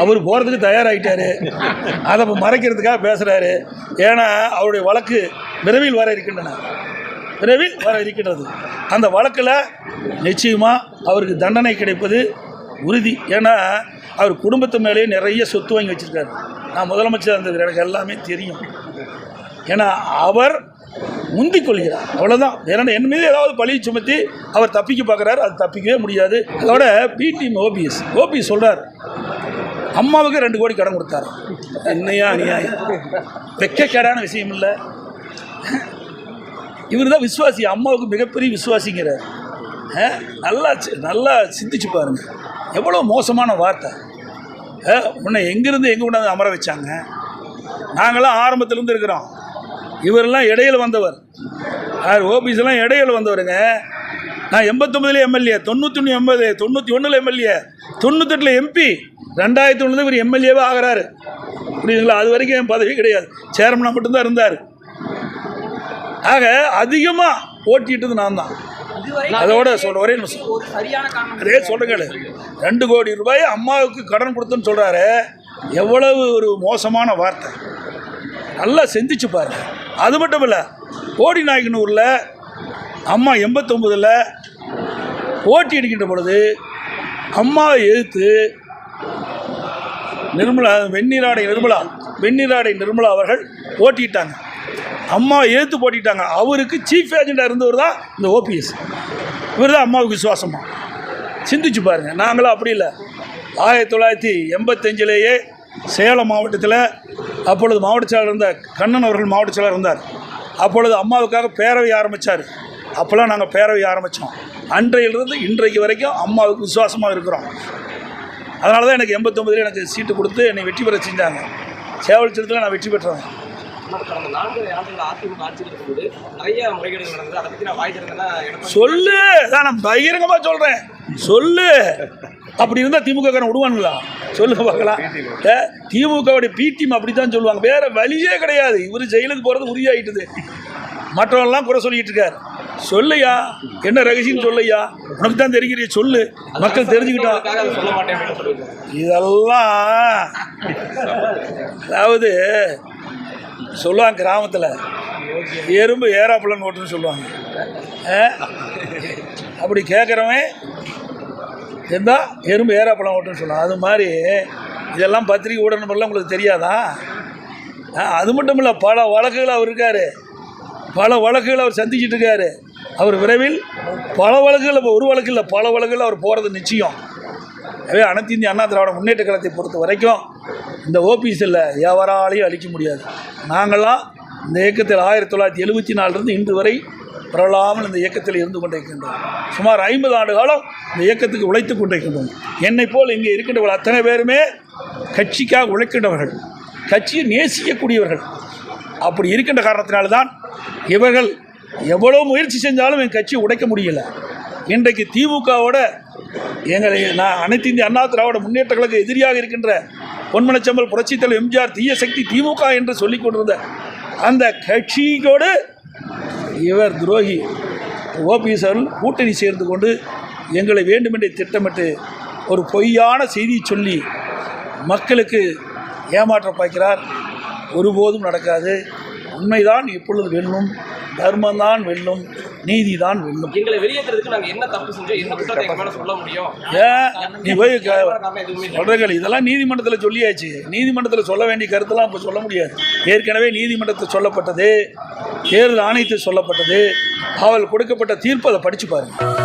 அவர் போகிறதுக்கு தயாராகிட்டாரு அதை இப்போ மறைக்கிறதுக்காக பேசுகிறாரு ஏன்னா அவருடைய வழக்கு விரைவில் வர இருக்கின்றன. விரைவில் வர இருக்கின்றது. அந்த வழக்கில் நிச்சயமாக அவருக்கு தண்டனை கிடைப்பது உறுதி. ஏன்னா அவர் குடும்பத்து மேலேயே நிறைய சொத்து வாங்கி வச்சுருக்காரு. நான் முதலமைச்சர் இருந்தது. எனக்கு எல்லாமே தெரியும். ஏன்னா அவர் முந்திக் கொள்கிறார். அவ்வளோதான் வேற என் மீது ஏதாவது பழி சுமத்தி அவர் தப்பிக்க பார்க்குறாரு. அது தப்பிக்கவே முடியாது. அதோட பிடிஎம் ஓபிஎஸ் ஓபிஎஸ் சொல்கிறார் அம்மாவுக்கு ரெண்டு கோடி கடன் கொடுத்தாரு. என்னையா அநியாயம். வெக்கக்கேடான விஷயம் இல்லை. இவர் தான் விசுவாசி அம்மாவுக்கு மிகப்பெரிய விசுவாசிங்கிறார். நல்லா சி- நல்லா சிந்திச்சு பாருங்க. எவ்வளோ மோசமான வார்த்தை. உன்னை எங்கேருந்து எங்கே கொண்டாந்து அமர வச்சாங்க? நாங்களாம் ஆரம்பத்திலேருந்து இருக்கிறோம். இவரெல்லாம் இடையில் வந்தவர். யார் ஓபிஎஸ்லாம் இடையில வந்தவருங்க. நான் எண்பத்தொம்பதுல எம்எல்ஏ தொண்ணூற்றி எம்எல்ஏ தொண்ணூற்றி ஒன்றில் எம்எல்ஏ தொண்ணூத்தெட்டில் எம்பி ரெண்டாயிரத்தி ஒன்று இவர் எம்எல்ஏவே ஆகிறாரு. புரியுதுங்களா? அது வரைக்கும் என் பதவி கிடையாது. சேர்மனாக மட்டும்தான் இருந்தார். ஆக அதிகமாக ஓட்டிட்டது நான் தான் அதோட சொல்ற ஒரே நிமிஷம். அதே சொல்லுங்கள். ரெண்டு கோடி ரூபாய் அம்மாவுக்கு கடன் கொடுத்துன்னு சொல்கிறாரு எவ்வளவு ஒரு மோசமான வார்த்தை. நல்லா சிந்திச்சு பாருங்க. அது மட்டும் இல்லை கோடி நாயக்கனூரில் அம்மா எண்பத்தொம்பதில் போட்டி அடிக்கின்ற பொழுது அம்மாவை எதிர்த்து நிர்மலா வெந்நீராடை நிர்மலா வெந்நீராடை நிர்மலா அவர்கள் போட்டிட்டாங்க அம்மாவை எதிர்த்து போட்டிட்டாங்க. அவருக்கு சீஃப் ஏஜெண்டாக இருந்தவர் தான் இந்த ஓபிஎஸ் இவர் தான் அம்மாவுக்கு விசுவாசமா. சிந்திச்சு பாருங்கள் நாங்களாம் அப்படி இல்லை. ஆயிரத்தி தொள்ளாயிரத்தி எண்பத்தஞ்சிலேயே சேலம் மாவட்டத்தில் அப்பொழுது மாவட்ட செயலர் இருந்த கண்ணன் அவர்கள் மாவட்ட செயலர் இருந்தார். அப்பொழுது அம்மாவுக்காக பேரவை ஆரம்பித்தார் அப்போல்லாம் நாங்கள் பேரவை ஆரம்பித்தோம் அன்றையிலிருந்து இன்றைக்கு வரைக்கும் அம்மாவுக்கு விசுவாசமாக இருக்கிறோம். அதனால தான் எனக்கு எண்பத்தொம்பதுல எனக்கு சீட்டு கொடுத்து என்னை வெற்றி பெற செஞ்சாங்க. சேவல் நான் வெற்றி பெற்றேன். சொல்லு. நான் பகிரங்கமாக சொல்கிறேன் சொல்லு. அப்படி இருந்தால் திமுக காரன் விடுவானுங்களா? சொல்லுங்க பார்க்கலாம். திமுகவுடைய பி டீம் அப்படி தான் சொல்லுவாங்க. வேற வழியே கிடையாது. இவர் ஜெயிலுக்கு போகிறது உறுதியாயிட்டுது. மற்றவங்களாம் குறை சொல்லிட்டு இருக்கார். சொல்லையா என்ன ரகசியம் சொல்லையா உனக்கு தான் தெரிகிறிய சொல்லு. மக்கள் தெரிஞ்சுக்கிட்டான் இதெல்லாம் அதாவது சொல்லுவாங்க கிராமத்தில். எறும்பு ஏறாப்புலன்னு ஓட்டுன்னு சொல்லுவாங்க. ஆ? அப்படி கேட்குறவன் இருந்தா எறும்பு ஏறாப்பழம் ஓட்டுன்னு சொல்லுவாங்க அது மாதிரி இதெல்லாம் பத்திரிக்கை ஊடகமெல்லாம் உங்களுக்கு தெரியாதா? ஆ, அது மட்டும் இல்லை பல வழக்குகள் அவர் இருக்கார். பல வழக்குகளை அவர் சந்திச்சிட்டு இருக்காரு. அவர் விரைவில் பல வழக்குகள் இப்போ ஒரு வழக்கு இல்லை பல வழக்குகள் அவர் போகிறது நிச்சயம். எனவே அனைத்து இந்திய அண்ணா திராவிட முன்னேற்ற கழகத்தை பொறுத்த வரைக்கும் இந்த ஓபிஎஸ்ல எவராலையும் அழிக்க முடியாது. நாங்களாம் இந்த இயக்கத்தில் ஆயிரத்தி தொள்ளாயிரத்தி எழுபத்தி நாலுலேருந்து இன்று வரை பரவலாமல் இந்த இயக்கத்தில் இருந்து கொண்டிருக்கின்றோம். சுமார் ஐம்பது ஆண்டு காலம் இந்த இயக்கத்துக்கு உழைத்து கொண்டிருக்கின்றோம். என்னை போல் இங்கே இருக்கின்றவர்கள் அத்தனை பேருமே கட்சிக்காக உழைக்கின்றவர்கள். கட்சியை நேசிக்கக்கூடியவர்கள். அப்படி இருக்கின்ற காரணத்தினால்தான் இவர்கள் எவ்வளோ முயற்சி செஞ்சாலும் என் கட்சியை உடைக்க முடியல. இன்றைக்கு திமுகவோட எங்களை நான் அனைத்து இந்திய அண்ணா திராவிட முன்னேற்றங்களுக்கு எதிரியாக இருக்கின்ற பொன்மனச்சம்பல் புரட்சித்தலைவர் எம்ஜிஆர் தீய சக்தி திமுக என்று சொல்லிக் கொண்டிருந்த அந்த கட்சியோடு இவர் துரோகி ஓபிஎஸ் அவர்கள் கூட்டணி சேர்ந்து கொண்டு எங்களை வேண்டுமென்றே திட்டமிட்டு ஒரு பொய்யான செய்தி சொல்லி மக்களுக்கு ஏமாற்ற பார்க்கிறார் ஒருபோதும் நடக்காது. உண்மைதான் இப்பொழுது வெல்லும் தர்மம்தான் வெல்லும் நீதிதான் வெல்லும். எங்களை வெளியேற்றுறதுக்கு நாங்கள் என்ன தப்பு செஞ்சோம் என்ன குற்றத்தை சொல்ல முடியும்? ஏன் நீ போய் க- காரணம் எதுவுமே இல்லை. சொல்றீர்கள் இதெல்லாம் நீதிமன்றத்தில் சொல்லியாச்சு. நீதிமன்றத்தில் சொல்ல வேண்டிய கருத்தெல்லாம் இப்போ சொல்ல முடியாது. ஏற்கனவே நீதிமன்றத்தில் சொல்லப்பட்டது தேர்தல் ஆணையத்தில் சொல்லப்பட்டது அவள் கொடுக்கப்பட்ட தீர்ப்பு அதை படித்து பாருங்க.